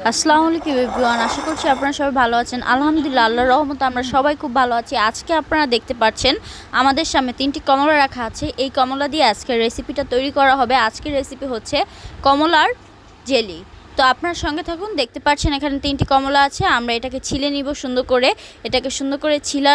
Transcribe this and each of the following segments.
আসসালামু আলাইকুম এভরিওয়ান, আশা করছি আপনারা সবাই ভালো আছেন। আলহামদুলিল্লাহ আল্লাহ রহমতে আমরা সবাই খুব ভালো আছি। আজকে আপনারা দেখতে পাচ্ছেন, আমাদের সামনে তিনটি কমলা রাখা আছে। এই কমলা দিয়ে আজকের রেসিপিটা তৈরি করা হবে। আজকের রেসিপি হচ্ছে কমলার জেলি তো আপনার সঙ্গে থাকুন, দেখতে পাচ্ছেন এখানে তিনটি কমলা আছে, আমরা এটাকে ছিলে নিব সুন্দর করে। এটাকে সুন্দর করে ছিলা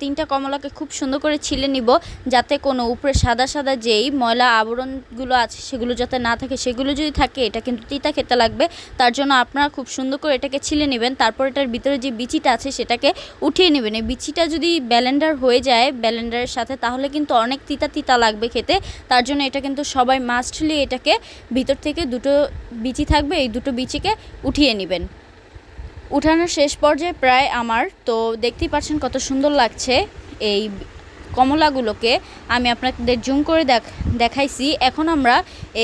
তিনটা কমলাকে খুব সুন্দর করে ছিলে নিব, যাতে কোনো উপরে সাদা সাদা যেই ময়লা আবরণগুলো আছে সেগুলো যাতে না থাকে, সেগুলো যদি থাকে, এটা কিন্তু তিতা খেতে লাগবে। তার জন্য আপনারা খুব সুন্দর করে এটাকে ছিলে নেবেন, তারপর এটার ভিতরে যে বিচিটা আছে সেটাকে উঠিয়ে নেবেন। এই বিচিটা যদি ব্যালেন্ডার হয়ে যায়, ব্যালেন্ডারের সাথে, তাহলে কিন্তু অনেক তিতা তিতা লাগবে খেতে। তার জন্য এটা কিন্তু সবাই মাস্টলি এটাকে ভিতর থেকে দুটো বিচি থাকবে, এই দুটো বিচিকে উঠিয়ে নেবেন। উঠানোর শেষ পর্যায়ে প্রায় আমার, তো দেখতেই পাচ্ছেন কত সুন্দর লাগছে এই কমলাগুলোকে। আমি আপনাদের জুম করে দেখ, দেখাইছি। এখন আমরা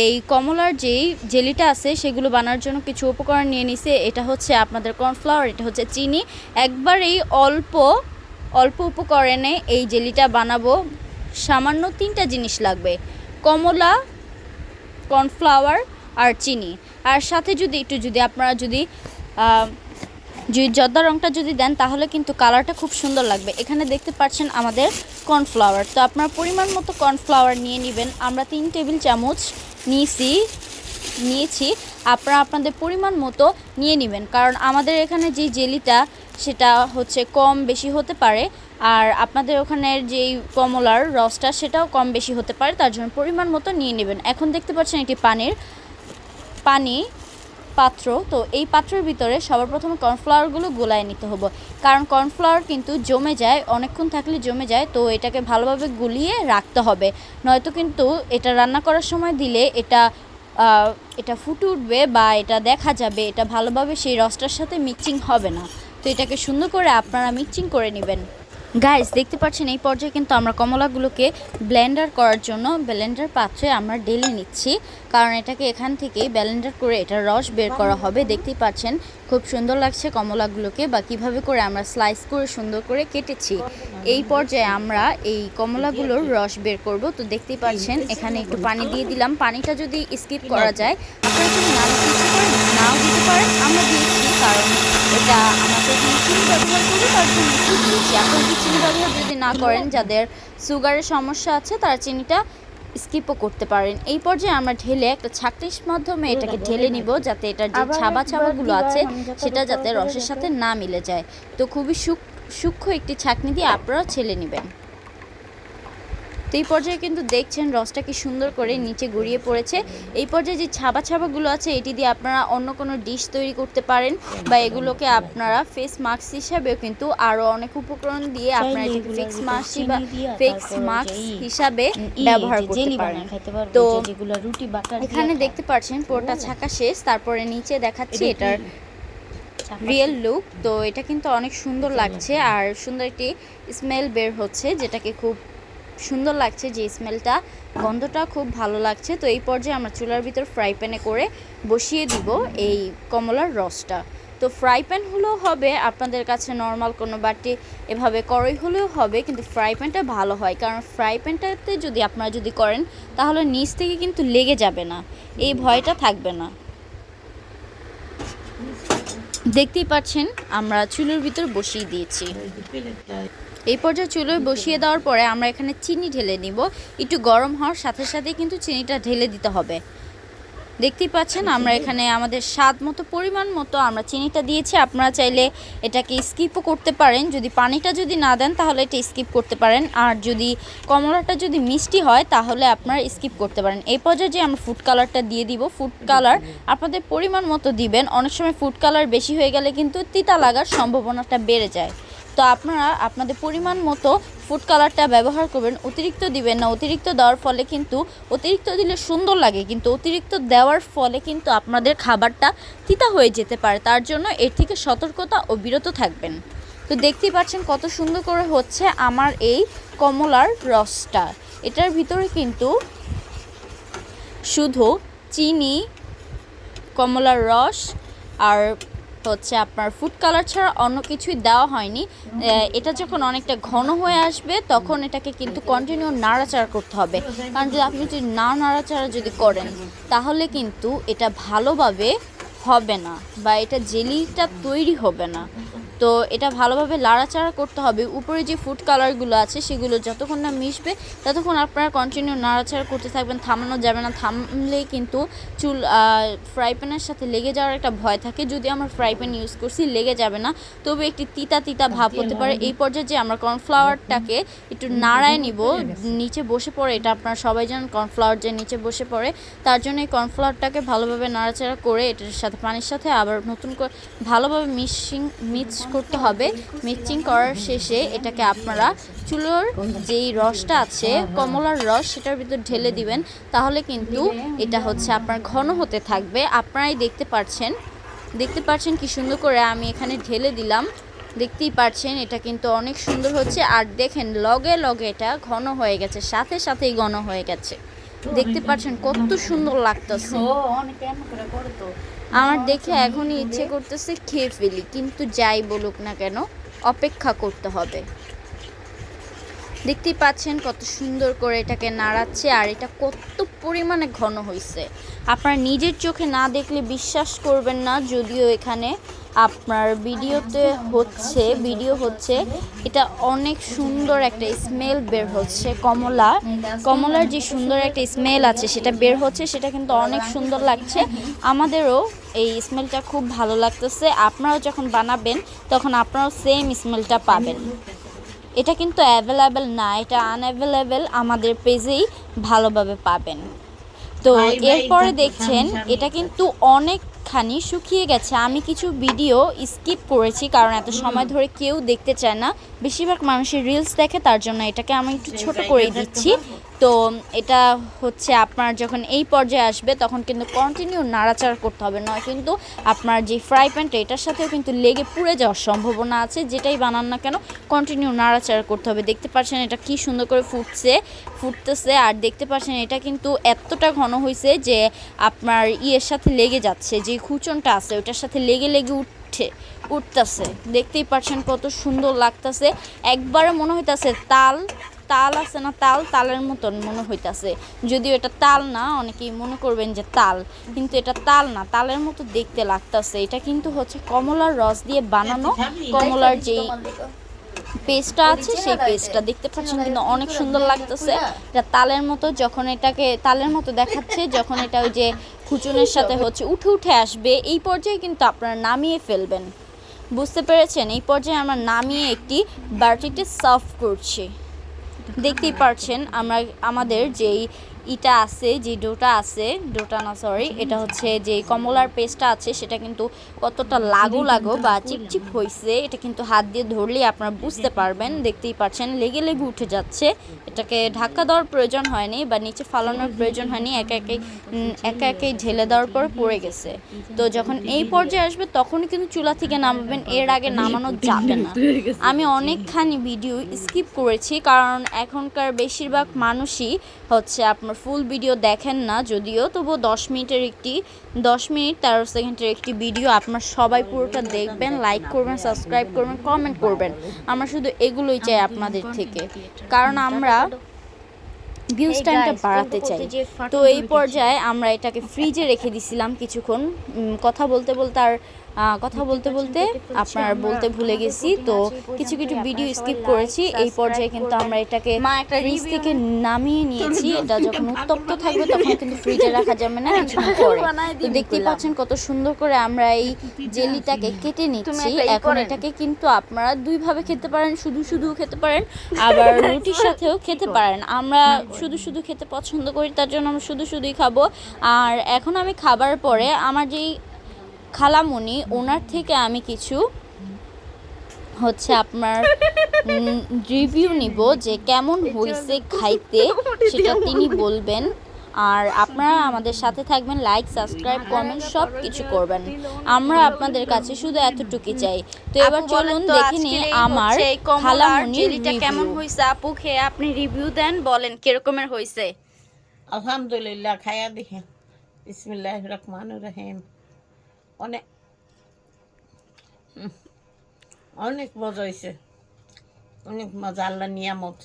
এই কমলার যেই জেলিটা আছে, সেগুলো বানানোর জন্য কিছু উপকরণ নিয়ে নিছি। এটা হচ্ছে আপনাদের কর্নফ্লাওয়ার, এটা হচ্ছে চিনি। একবার এই অল্প অল্প উপকরণে এই জেলিটা বানাবো। সামান্য তিনটা জিনিস লাগবে, কমলা, কর্নফ্লাওয়ার আর চিনি। আর সাথে যদি একটু যদি আপনারা যদি যদি জর্দা রঙটা যদি দেন, তাহলে কিন্তু কালারটা খুব সুন্দর লাগবে। এখানে দেখতে পাচ্ছেন আমাদের কর্নফ্লাওয়ার। তো আপনার পরিমাণ মতো কর্নফ্লাওয়ার নিয়ে নেবেন। আমরা তিন টেবিল চামচ নিয়েছি নিয়েছি। আপনারা আপনাদের পরিমাণ মতো নিয়ে নেবেন। কারণ আমাদের এখানে যে জেলিটা, সেটা হচ্ছে কম বেশি হতে পারে। আর আপনাদের ওখানের যেই কমলার রসটা, সেটাও কম বেশি হতে পারে। তার জন্য পরিমাণ মতো নিয়ে নেবেন। এখন দেখতে পাচ্ছেন এটি পানির পানি পাত্র, তো এই পাত্রের ভিতরে সবার প্রথমে কর্নফ্লাওয়ারগুলো গোলায় নিতে হবে। কারণ কর্নফ্লাওয়ার কিন্তু জমে যায়, অনেকক্ষণ থাকলে জমে যায়, তো এটাকে ভালোভাবে গুলিয়ে রাখতে হবে। নয়তো কিন্তু এটা রান্না করার সময় দিলে এটা এটা ফুটে উঠবে বা এটা দেখা যাবে, এটা ভালোভাবে সেই রসটার সাথে মিক্সিং হবে না। তো এটাকে সুন্দর করে আপনারা মিক্সিং করে নেবেন। গাইস দেখতে পাচ্ছেন, এই পর্যায়ে কিন্তু আমরা কমলাগুলোকে ব্লেন্ডার করার জন্য ব্লেন্ডার পাত্রে আমরা ডেলে নিচ্ছি। কারণ এটাকে এখান থেকে ব্লেন্ডার করে এটার রস বের করা হবে। দেখতেই পাচ্ছেন, খুব সুন্দর লাগছে কমলাগুলোকে বা কীভাবে করে আমরা স্লাইস করে সুন্দর করে কেটেছি। এই পর্যায়ে আমরা এই কমলাগুলোর রস বের করব। তো দেখতেই পাচ্ছেন, এখানে একটু পানি দিয়ে দিলাম। পানিটা যদি স্কিপ করা যায়, আপনারা নাও দিতে পারেন আমরা দিয়েছি কারণ এটা আমাদের এখানে চিনি ব্যবহার করি তার জন্য একটু দিয়েছি। এখন কি চিনি ব্যবহার যদি না করেন যাদের সুগারের সমস্যা আছে তারা চিনিটা স্কিপও করতে পারেন। এই পর্যায়ে আমরা ঢেলে একটা ছাকনির মাধ্যমে এটাকে ঢেলে নিব যাতে এটার যে ছাবা ছাবাগুলো আছে সেটা যাতে রসের সাথে না মিলে যায়। তো খুবই সূক্ষ্ম সূক্ষ্ম একটি ছাকনি দিয়ে আপনারাও ছেলে নেবেন। তো এই পর্যায়ে কিন্তু দেখছেন রসটা কি সুন্দর করে নিচে গড়িয়ে পড়েছে। এই পর্যায়ে যে ছাবা ছাবাগুলো আছে এটি দিয়ে আপনারা অন্য কোনো ডিশ তৈরি করতে পারেন বা এগুলোকে আপনারা ফেস মাস্ক হিসাবেও কিন্তু আরও অনেক উপকরণ দিয়ে আপনারা এটাকে ফেস মাস্ক বা ফেস মাস্ক হিসাবে ব্যবহার করতে পারেন। তো রুটি এখানে দেখতে পাচ্ছেন পুরোটা ছাকা শেষ তারপরে নিচে দেখাচ্ছি এটার রিয়েল লুক তো এটা কিন্তু অনেক সুন্দর লাগছে আর সুন্দর একটি স্মেল বের হচ্ছে যেটাকে খুব সুন্দর লাগছে যে স্মেলটা গন্ধটা খুব ভালো লাগছে। তো এই পর্যায়ে আমরা চুলার ভিতর ফ্রাই প্যানে করে বসিয়ে দিব এই কমলার রসটা। তো ফ্রাই প্যান হলেও হবে, আপনাদের কাছে নর্মাল কোনো বাটি এভাবে কড়াই হলেও হবে, কিন্তু ফ্রাই প্যানটা ভালো হয়। কারণ ফ্রাই প্যানটাতে যদি আপনারা যদি করেন, তাহলে নিচ থেকে কিন্তু লেগে যাবে না। এই ভয়টা থাকবে না। দেখতেই পাচ্ছেন, আমরা চুলোর ভিতর বসিয়ে দিয়েছি। এই পর্যায়ে চুলোয় বসিয়ে দেওয়ার পরে আমরা এখানে চিনি ঢেলে নিব। একটু গরম হওয়ার সাথে সাথে কিন্তু চিনিটা ঢেলে দিতে হবে। দেখতেই পাচ্ছেন আমরা এখানে আমাদের স্বাদ মতো পরিমাণ মতো আমরা চিনিটা দিয়েছি। আপনারা চাইলে এটাকে স্কিপও করতে পারেন। যদি পানিটা যদি না দেন তাহলে এটা স্কিপ করতে পারেন। আর যদি কমলাটা যদি মিষ্টি হয় তাহলে আপনারা স্কিপ করতে পারেন। এই পর্যায়ে যে আমরা ফুড কালারটা দিয়ে দিব ফুড কালার আপনাদের পরিমাণ মতো দিবেন। অনেক সময় ফুড কালার বেশি হয়ে গেলে কিন্তু তিতা লাগার সম্ভাবনাটা বেড়ে যায়। তো আপনারা আপনাদের পরিমাণ মতো ফুড কালারটা ব্যবহার করবেন। অতিরিক্ত দিবেন না, অতিরিক্ত দেওয়ার ফলে কিন্তু, অতিরিক্ত দিলে সুন্দর লাগে কিন্তু, অতিরিক্ত দেওয়ার ফলে কিন্তু আপনাদের খাবারটা তিতা হয়ে যেতে পারে। তার জন্য এর থেকে সতর্কতা ও বিরত থাকবেন। তো দেখতেই পাচ্ছেন কত সুন্দর করে হচ্ছে আমার এই কমলার রসটা। এটার ভিতরে কিন্তু শুধু চিনি, কমলার রস আর হচ্ছে আপনার ফুড কালার ছাড়া অন্য কিছুই দেওয়া হয়নি। এটা যখন অনেকটা ঘন হয়ে আসবে, তখন এটাকে কিন্তু কন্টিনিউ নাড়াচাড়া করতে হবে। কারণ যদি আপনি যদি না নাড়াচাড়া যদি করেন, তাহলে কিন্তু এটা ভালোভাবে হবে না বা এটা জেলিটা তৈরি হবে না। তো এটা ভালোভাবে লাড়াচাড়া করতে হবে। উপরে যে ফুড কালারগুলো আছে সেগুলো যতক্ষণ না মিশবে ততক্ষণ আপনারা কন্টিনিউ নাড়াচাড়া করতে থাকবেন। থামানো যাবে না। থামলে কিন্তু চুল ফ্রাই প্যানের সাথে লেগে যাওয়ার একটা ভয় থাকে। যদি আমরা ফ্রাই প্যান ইউজ করছি লেগে যাবে না। তবে একটি তিতা তিতা ভাব হতে পারে। এই পর্যায়ে যে আমরা কর্নফ্লাওয়ারটাকে একটু নাড়ায় নিব নিচে বসে পড়ে এটা আপনারা সবাই জানেন কর্নফ্লাওয়ার যে নিচে বসে পড়ে তার জন্য এই কর্নফ্লাওয়ারটাকে ভালোভাবে নাড়াচাড়া করে এটার সাথে পানির সাথে আবার নতুন করে ভালোভাবে মিক্সিং মিক্স করতে হবে। মিক্সিং করার শেষে এটাকে আপনারা চুলোর যেই রসটা আছে, কমলার রস, সেটার ভিতর ঢেলে দিবেন। তাহলে কিন্তু এটা হচ্ছে আপনার ঘন হতে থাকবে। আপনারাই দেখতে পাচ্ছেন দেখতে পাচ্ছেন কি সুন্দর করে আমি এখানে ঢেলে দিলাম। দেখতেই পাচ্ছেন এটা কিন্তু অনেক সুন্দর হচ্ছে। আর দেখেন, লগে লগে এটা ঘন হয়ে গেছে, সাথে সাথেই ঘন হয়ে গেছে। দেখতে পাচ্ছেন কত সুন্দর লাগতেছে। আমার দেখে এখনই ইচ্ছে করতেছে খেয়ে ফেলি, কিন্তু যাই বলুক না কেন, অপেক্ষা করতে হবে। দেখতেই পাচ্ছেন কত সুন্দর করে এটাকে নাড়াচ্ছে আর এটা কত পরিমাণে ঘন হয়েছে আপনারা নিজের চোখে না দেখলে বিশ্বাস করবেন না, যদিও এখানে আপনার ভিডিওতে হচ্ছে ভিডিও হচ্ছে এটা অনেক সুন্দর একটা স্মেল বের হচ্ছে কমলা। কমলার যে সুন্দর একটা স্মেল আছে সেটা বের হচ্ছে সেটা কিন্তু অনেক সুন্দর লাগছে। আমাদেরও এই স্মেলটা খুব ভালো লাগতেছে। আপনারাও যখন বানাবেন তখন আপনারাও সেম স্মেলটা পাবেন। এটা কিন্তু অ্যাভেলেবেল না এটা আনঅ্যাভেলেবেল আমাদের পেজেই ভালোভাবে পাবেন। তো এরপরে দেখছেন এটা কিন্তু অনেকখানি শুকিয়ে গেছে। আমি কিছু ভিডিও স্কিপ করেছি কারণ এত সময় ধরে কেউ দেখতে চায় না। বেশিরভাগ মানুষের রিলস দেখে তার জন্য এটাকে আমি একটু ছোট করে দিচ্ছি। তো এটা হচ্ছে আপনার যখন এই পর্যায়ে আসবে, তখন কিন্তু কন্টিনিউ নাড়াচাড়া করতে হবে। নয় কিন্তু আপনার যে ফ্রাই প্যানটা এটার সাথেও কিন্তু লেগে পুড়ে যাওয়ার সম্ভাবনা আছে। যেটাই বানান না কেন কন্টিনিউ নাড়াচাড়া করতে হবে। দেখতে পাচ্ছেন এটা কি সুন্দর করে ফুটছে, ফুটতেছে। আর দেখতে পাচ্ছেন এটা কিন্তু এতটা ঘন হয়েছে যে আপনার ইয়ের সাথে লেগে যাচ্ছে। যে খুচনটা আছে ওটার সাথে লেগে লেগে উঠছে, উঠতেছে। দেখতেই পাচ্ছেন কত সুন্দর লাগতেছে। একবারে মনে হইতাছে তাল তাল আছে না তাল তালের মতন মনে হইতাছে। যদিও এটা তাল না অনেকেই মনে করবেন যে তাল কিন্তু এটা তাল না তালের মতো দেখতে লাগতাছে। এটা কিন্তু হচ্ছে কমলার রস দিয়ে বানানো। কমলার যেই পেস্টটা আছে সেই পেস্টটা দেখতে পাচ্ছেন কিন্তু অনেক সুন্দর লাগতেছে। এটা তালের মতো যখন এটাকে তালের মতো দেখাচ্ছে যখন এটা ওই যে খুচুনের সাথে হচ্ছে উঠে উঠে আসবে এই পর্যায়ে কিন্তু আপনারা নামিয়ে ফেলবেন। বুঝতে পেরেছেন? এই পর্যায়ে আমরা নামিয়ে একটি বাটিতে সার্ভ করছি। দেখতেই পারছেন আমরা আমাদের যেই ইটা আছে যে ডোটা আছে ডোটা না সরি এটা হচ্ছে যে কমলার পেস্টটা আছে সেটা কিন্তু কতটা লাগো লাগো বা চিপচিপ হয়েছে এটা কিন্তু হাত দিয়ে ধরলেই আপনারা বুঝতে পারবেন দেখতেই পাচ্ছেন লেগে লেগে উঠে যাচ্ছে। এটাকে ধাক্কা দেওয়ার প্রয়োজন হয়নি বা নিচে ফালানোর প্রয়োজন হয়নি একা একে একা একাই ঢেলে দেওয়ার পর পড়ে গেছে। তো যখন এই পর্যায়ে আসবে তখনই কিন্তু চুলা থেকে নামাবেন এর আগে নামানো যাবে না। আমি অনেকখানি ভিডিও স্কিপ করেছি কারণ এখনকার বেশিরভাগ মানুষই হচ্ছে আপনার ফুল ভিডিও দেখেন না যদিও তবুও দশ মিনিটের একটি দশ মিনিট তেরো সেকেন্ডের একটি ভিডিও আপনার সবাই পুরোটা দেখবেন লাইক করবেন সাবস্ক্রাইব করবেন কমেন্ট করবেন। আমরা শুধু এগুলোই চাই আপনাদের থেকে। কারণ আমরা ভিউজ টাইমটা বাড়াতে চাই। তো এই পর্যায়ে আমরা এটাকে ফ্রিজে রেখে দিছিলাম কিছুক্ষণ। কথা বলতে বলতে আর কথা বলতে বলতে আপনার বলতে ভুলে গেছি। তো কিছু কিছু ভিডিও স্কিপ করেছি। এই পর্যায়ে কিন্তু আমরা এটাকে ফ্রিজ থেকে নামিয়ে নিয়েছি। এটা যখন উত্তপ্ত থাকবে তখন কিন্তু ফ্রিজে রাখা যাবে না কিছুক্ষণ পরে। তো দেখতেই পাচ্ছেন কত সুন্দর করে আমরা এই জেলিটাকে কেটে নিচ্ছি। এখন এটাকে কিন্তু আপনারা দুইভাবে খেতে পারেন শুধু শুধু খেতে পারেন আবার রুটির সাথেও খেতে পারেন। আমরা শুধু শুধু খেতে পছন্দ করি তার জন্য আমরা শুধু শুধুই খাব। আর এখন আমি খাবার পরে আমার যেই খালামণি ওনার থেকে আমি কিছু হচ্ছে আপনার রিভিউ নিব যে কেমন হয়েছে খাইতে সেটা তিনি বলবেন। আর আপনারা আমাদের সাথে থাকবেন লাইক সাবস্ক্রাইব কমেন্ট সব কিছু করবেন। আমরা আপনাদের কাছে শুধু এতটুকুই চাই। তো এবার চলুন দেখে নিই আমার খালামণির কেমন হয়েছে আপু খেয়ে আপনি রিভিউ দেন বলেন কিরকমের হয়েছে আলহামদুলিল্লাহ খায়া দেখে বিসমিল্লাহ রহমান রহিম। অনেক অনেক মজা হয়েছে অনেক মজা আল্লাহ নিয়ামত।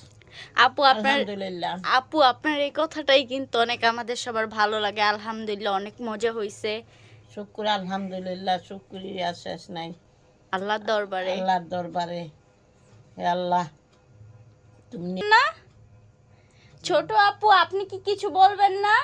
আপু আপনার আলহামদুলিল্লাহ। আপু আপনার এই কথাটাই কিন্তু অনেক আমাদের সবার ভালো লাগে। আলহামদুলিল্লাহ অনেক মজা হয়েছে শুক্র আলহামদুলিল্লাহ শুক্রিয়া শেষ নাই। আল্লাহর দরবারে। আল্লাহর দরবারে। হে আল্লাহ তুমি না ছোট আপু আপনি কি কিছু বলবেন না?